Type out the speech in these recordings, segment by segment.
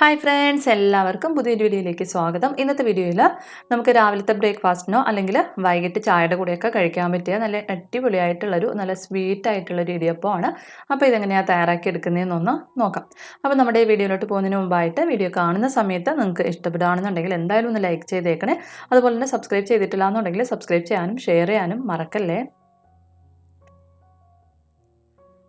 Hi friends എല്ലാവർക്കും പുതിയൊരു വീഡിയോയിലേക്ക് സ്വാഗതം. ഇന്നത്തെ വീഡിയോയിൽ നമുക്ക് രാവിലത്തെ ബ്രേക്ക്ഫാസ്റ്റിനോ അല്ലെങ്കിൽ വൈകിട്ട് ചായയുടെ കൂടെയൊക്കെ കഴിക്കാൻ പറ്റിയ നല്ല അടിപൊളിയായിട്ടുള്ളൊരു നല്ല സ്വീറ്റ് ആയിട്ടുള്ളൊരു ഇടിയപ്പമാണ്. അപ്പോൾ ഇതെങ്ങനെയാണ് തയ്യാറാക്കി എടുക്കുന്നതെന്നൊന്ന് നോക്കാം. അപ്പോൾ നമ്മുടെ ഈ വീഡിയോയിലോട്ട് പോകുന്നതിന് മുമ്പായിട്ട് വീഡിയോ കാണുന്ന സമയത്ത് നിങ്ങൾക്ക് ഇഷ്ടപ്പെടുകയാണെന്നുണ്ടെങ്കിൽ എന്തായാലും ഒന്ന് ലൈക്ക് ചെയ്തേക്കണേ. അതുപോലെ തന്നെ സബ്സ്ക്രൈബ് ചെയ്തിട്ടില്ല എന്നുണ്ടെങ്കിൽ സബ്സ്ക്രൈബ് ചെയ്യാനും ഷെയർ ചെയ്യാനും മറക്കല്ലേ?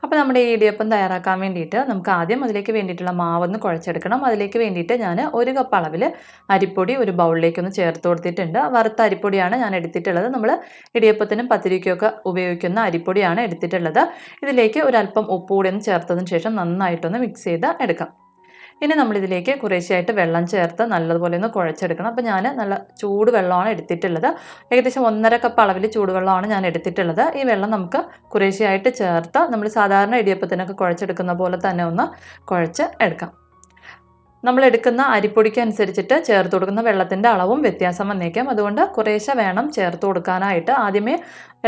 അപ്പോൾ നമ്മുടെ ഈ ഇടിയപ്പം തയ്യാറാക്കാൻ വേണ്ടിയിട്ട് നമുക്ക് ആദ്യം അതിലേക്ക് വേണ്ടിയിട്ടുള്ള മാവൊന്ന് കുഴച്ചെടുക്കണം. അതിലേക്ക് വേണ്ടിയിട്ട് ഞാൻ ഒരു കപ്പ് അളവിൽ അരിപ്പൊടി ഒരു ബൗളിലേക്ക് ഒന്ന് ചേർത്ത് കൊടുത്തിട്ടുണ്ട്. വറുത്ത അരിപ്പൊടിയാണ് ഞാൻ എടുത്തിട്ടുള്ളത്. നമ്മൾ ഇടിയപ്പത്തിനും പത്തിരിക്കൊക്കെ ഉപയോഗിക്കുന്ന അരിപ്പൊടിയാണ് എടുത്തിട്ടുള്ളത്. ഇതിലേക്ക് ഒരല്പം ഉപ്പ് കൂടി ഒന്ന് ചേർത്തതിന് ശേഷം നന്നായിട്ടൊന്ന് മിക്സ് ചെയ്ത് എടുക്കാം. ഇനി നമ്മളിതിലേക്ക് കുറേശ്ശെയായിട്ട് വെള്ളം ചേർത്ത് നല്ലതുപോലെ ഒന്ന് കുഴച്ചെടുക്കണം. അപ്പോൾ ഞാൻ നല്ല ചൂട് വെള്ളമാണ് എടുത്തിട്ടുള്ളത്. ഏകദേശം ഒന്നര കപ്പ് അളവിൽ ചൂടുവെള്ളമാണ് ഞാൻ എടുത്തിട്ടുള്ളത്. ഈ വെള്ളം നമുക്ക് കുറേശ്ശെയായിട്ട് ചേർത്ത് നമ്മൾ സാധാരണ ഇടിയപ്പത്തിനൊക്കെ കുഴച്ചെടുക്കുന്ന പോലെ തന്നെ ഒന്ന് കുഴച്ച് എടുക്കാം. നമ്മൾ എടുക്കുന്ന അരിപ്പൊടിക്ക് അനുസരിച്ചിട്ട് ചേർത്ത് കൊടുക്കുന്ന വെള്ളത്തിന്റെ അളവും വ്യത്യാസം വന്നേക്കാം. അതുകൊണ്ട് കുറേശ്ശെ വേണം ചേർത്ത് കൊടുക്കാനായിട്ട്. ആദ്യമേ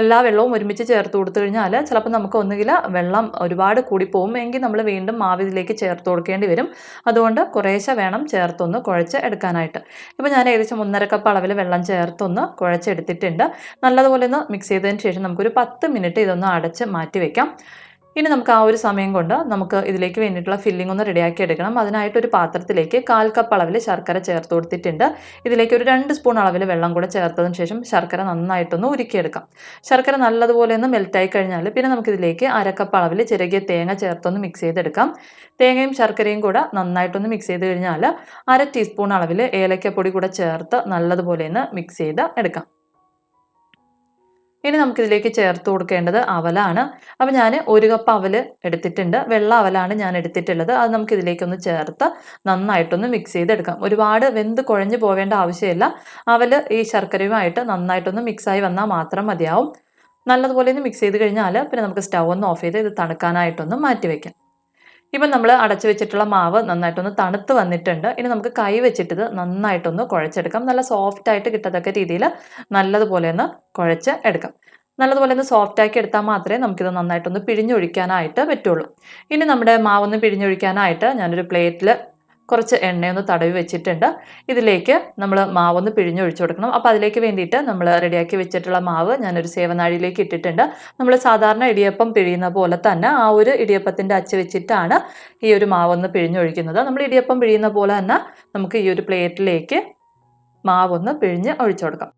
എല്ലാ വെള്ളവും ഒരുമിച്ച് ചേർത്ത് കൊടുത്തു കഴിഞ്ഞാൽ ചിലപ്പോൾ നമുക്ക് ഒന്നുകിൽ വെള്ളം ഒരുപാട് കൂടിപ്പോവും. എങ്കിൽ നമ്മൾ വീണ്ടും മാവിതിലേക്ക് ചേർത്ത് കൊടുക്കേണ്ടി വരും. അതുകൊണ്ട് കുറേശ്ശെ വേണം ചേർത്തൊന്ന് കുഴച്ച് എടുക്കാനായിട്ട്. ഇപ്പോൾ ഞാൻ ഏകദേശം ഒന്നര കപ്പ് അളവിൽ വെള്ളം ചേർത്തൊന്ന് കുഴച്ചെടുത്തിട്ടുണ്ട് നല്ലതുപോലെ ഒന്ന് മിക്സ് ചെയ്തതിന് ശേഷം നമുക്കൊരു പത്ത് മിനിറ്റ് ഇതൊന്ന് അടച്ച് മാറ്റി വയ്ക്കാം ഇനി നമുക്ക് ആ ഒരു സമയം കൊണ്ട് നമുക്ക് ഇതിലേക്ക് വേണ്ടിയിട്ടുള്ള ഫില്ലിംഗ് ഒന്ന് റെഡിയാക്കി എടുക്കണം. അതിനായിട്ട് ഒരു പാത്രത്തിലേക്ക് കാൽ കപ്പ് അളവിൽ ശർക്കര ചേർത്ത് കൊടുത്തിട്ടുണ്ട്. ഇതിലേക്ക് ഒരു രണ്ട് സ്പൂൺ അളവിൽ വെള്ളം കൂടെ ചേർത്തതിന് ശേഷം ശർക്കര നന്നായിട്ടൊന്ന് ഉരുക്കിയെടുക്കാം. ശർക്കര നല്ലതുപോലെ ഒന്ന് മെൽറ്റായി കഴിഞ്ഞാൽ പിന്നെ നമുക്കിതിലേക്ക് അരക്കപ്പ് അളവിൽ ചിരകിയ തേങ്ങ ചേർത്തൊന്ന് മിക്സ് ചെയ്തെടുക്കാം. തേങ്ങയും ശർക്കരയും കൂടെ നന്നായിട്ടൊന്ന് മിക്സ് ചെയ്ത് കഴിഞ്ഞാൽ അര ടീസ്പൂൺ അളവിൽ ഏലക്കപ്പൊടി കൂടെ ചേർത്ത് നല്ലതുപോലെ ഒന്ന് മിക്സ് ചെയ്ത് എടുക്കാം. ഇനി നമുക്കിതിലേക്ക് ചേർത്ത് കൊടുക്കേണ്ടത് അവലാണ്. അപ്പോൾ ഞാൻ ഒരു കപ്പ് അവൽ എടുത്തിട്ടുണ്ട്. വെള്ള അവലാണ് ഞാൻ എടുത്തിട്ടുള്ളത്. അത് നമുക്കിതിലേക്കൊന്ന് ചേർത്ത് നന്നായിട്ടൊന്ന് മിക്സ് ചെയ്തെടുക്കാം. ഒരുപാട് വെന്ത് കുഴഞ്ഞു പോവേണ്ട ആവശ്യമില്ല. അവൽ ഈ ശർക്കരയുമായിട്ട് നന്നായിട്ടൊന്ന് മിക്സായി വന്നാൽ മാത്രം മതിയാവും. നല്ലതുപോലെ ഒന്ന് മിക്സ് ചെയ്ത് കഴിഞ്ഞാൽ പിന്നെ നമുക്ക് സ്റ്റൗ ഒന്ന് ഓഫ് ചെയ്ത് ഇത് തണുക്കാനായിട്ടൊന്ന് മാറ്റി വയ്ക്കാം ഇപ്പം നമ്മൾ അടച്ചു വെച്ചിട്ടുള്ള മാവ് നന്നായിട്ടൊന്ന് തണുത്ത് വന്നിട്ടുണ്ട്. ഇനി നമുക്ക് കൈ വെച്ചിട്ട് നന്നായിട്ടൊന്ന് കുഴച്ചെടുക്കാം. നല്ല സോഫ്റ്റ് ആയിട്ട് കിട്ടത്തക്ക രീതിയിൽ നല്ലതുപോലെ ഒന്ന് കുഴച്ച് എടുക്കാം. നല്ലതുപോലെ ഒന്ന് സോഫ്റ്റ് ആക്കി എടുത്താൽ മാത്രമേ നമുക്കിത് നന്നായിട്ടൊന്ന് പിഴിഞ്ഞൊഴിക്കാനായിട്ട് പറ്റുള്ളൂ. ഇനി നമ്മുടെ മാവൊന്ന് പിഴിഞ്ഞൊഴിക്കാനായിട്ട് ഞാനൊരു പ്ലേറ്റിൽ കുറച്ച് എണ്ണയൊന്ന് തടവി വെച്ചിട്ടുണ്ട്. ഇതിലേക്ക് നമ്മൾ മാവൊന്ന് പിഴിഞ്ഞൊഴിച്ചു കൊടുക്കണം. അപ്പോൾ അതിലേക്ക് വേണ്ടിയിട്ട് നമ്മൾ റെഡിയാക്കി വെച്ചിട്ടുള്ള മാവ് ഞാനൊരു സേവനാഴിയിലേക്ക് ഇട്ടിട്ടുണ്ട്. നമ്മൾ സാധാരണ ഇടിയപ്പം പിഴിയുന്ന പോലെ തന്നെ ആ ഒരു ഇടിയപ്പത്തിന്റെ അച്ച് വെച്ചിട്ടാണ് ഈ ഒരു മാവൊന്ന് പിഴിഞ്ഞൊഴിക്കുന്നത്. നമ്മൾ ഇടിയപ്പം പിഴിയുന്ന പോലെ തന്നെ നമുക്ക് ഈ ഒരു പ്ലേറ്റിലേക്ക് മാവൊന്ന് പിഴിഞ്ഞ് ഒഴിച്ചു കൊടുക്കാം.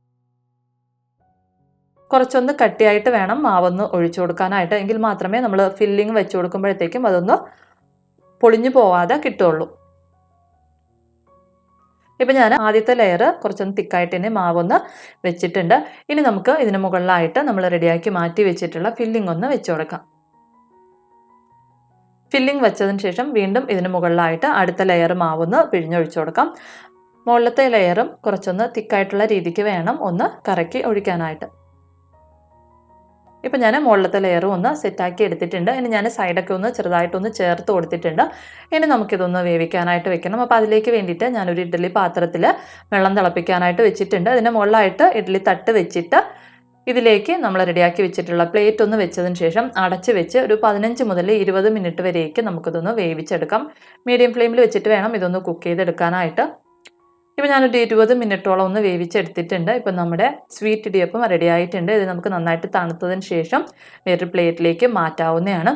കുറച്ചൊന്ന് കട്ടിയായിട്ട് വേണം മാവൊന്ന് ഒഴിച്ചു കൊടുക്കാനായിട്ട്. എങ്കിൽ മാത്രമേ നമ്മൾ ഫില്ലിങ് വെച്ച് കൊടുക്കുമ്പോഴത്തേക്കും അതൊന്ന് പൊളിഞ്ഞു പോവാതെ കിട്ടുള്ളൂ. ഇപ്പം ഞാൻ ആദ്യത്തെ ലെയർ കുറച്ചൊന്ന് തിക്കായിട്ട് തന്നെ മാവൊന്ന് വെച്ചിട്ടുണ്ട്. ഇനി നമുക്ക് ഇതിന് മുകളിലായിട്ട് നമ്മൾ റെഡിയാക്കി മാറ്റി വെച്ചിട്ടുള്ള ഫില്ലിംഗ് ഒന്ന് വെച്ച് കൊടുക്കാം. ഫില്ലിംഗ് വെച്ചതിന് ശേഷം വീണ്ടും ഇതിന് മുകളിലായിട്ട് അടുത്ത ലെയർ മാവൊന്ന് പിഴിഞ്ഞൊഴിച്ചു കൊടുക്കാം. മുകളിലത്തെ ലെയറും കുറച്ചൊന്ന് തിക്കായിട്ടുള്ള രീതിക്ക് വേണം ഒന്ന് കറക്കി ഒഴിക്കാനായിട്ട്. ഇപ്പം ഞാൻ മുകളിലത്തെ ലെയറും ഒന്ന് സെറ്റാക്കി എടുത്തിട്ടുണ്ട്. ഇനി ഞാൻ സൈഡൊക്കെ ഒന്ന് ചെറുതായിട്ടൊന്ന് ചേർത്ത് കൊടുത്തിട്ടുണ്ട്. ഇനി നമുക്കിതൊന്ന് വേവിക്കാനായിട്ട് വെക്കണം. അപ്പോൾ അതിലേക്ക് വേണ്ടിയിട്ട് ഞാനൊരു ഇഡ്ഡലി പാത്രത്തിൽ വെള്ളം തിളപ്പിക്കാനായിട്ട് വെച്ചിട്ടുണ്ട്. അതിന്റെ മുകളിലായിട്ട് ഇഡ്ഡലി തട്ട് വെച്ചിട്ട് ഇതിലേക്ക് നമ്മൾ റെഡിയാക്കി വെച്ചിട്ടുള്ള പ്ലേറ്റ് ഒന്ന് വെച്ചതിന് ശേഷം അടച്ച് വെച്ച് ഒരു പതിനഞ്ച് മുതൽ ഇരുപത് മിനിറ്റ് വരെയൊക്കെ നമുക്കിതൊന്ന് വേവിച്ചെടുക്കാം. മീഡിയം ഫ്ലെയിമിൽ വെച്ചിട്ട് വേണം ഇതൊന്ന് കുക്ക് ചെയ്തെടുക്കാനായിട്ട്. ഇപ്പം ഞാനൊരു ഇരുപത് മിനിറ്റോളം ഒന്ന് വേവിച്ചെടുത്തിട്ടുണ്ട്. ഇപ്പം നമ്മുടെ സ്വീറ്റ് ഇടിയപ്പം റെഡി ആയിട്ടുണ്ട്. ഇത് നമുക്ക് നന്നായിട്ട് തണുത്തതിന് ശേഷം വേറൊരു പ്ലേറ്റിലേക്ക് മാറ്റാവുന്നതാണ്.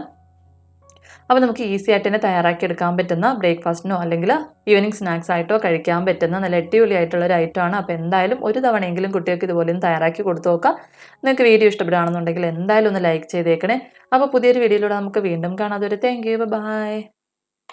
അപ്പോൾ നമുക്ക് ഈസി ആയിട്ട് തന്നെ തയ്യാറാക്കി എടുക്കാൻ പറ്റുന്ന ബ്രേക്ക്ഫാസ്റ്റിനോ അല്ലെങ്കിൽ ഈവനിങ് സ്നാക്സ് ആയിട്ടോ കഴിക്കാൻ പറ്റുന്ന നല്ല അടിപൊളി ആയിട്ടുള്ള ഒരു ഐറ്റം ആണ്. അപ്പോൾ എന്തായാലും ഒരു തവണയെങ്കിലും കുട്ടികൾക്ക് ഇതുപോലെ ഒന്ന് തയ്യാറാക്കി കൊടുത്തു നോക്കാം നിങ്ങൾക്ക് വീഡിയോ ഇഷ്ടപ്പെടുകയാണെന്നുണ്ടെങ്കിൽ എന്തായാലും ഒന്ന് ലൈക്ക് ചെയ്തേക്കണേ. അപ്പോൾ പുതിയൊരു വീഡിയോയിലൂടെ നമുക്ക് വീണ്ടും കാണാതെ ഒരു താങ്ക് യു ബൈ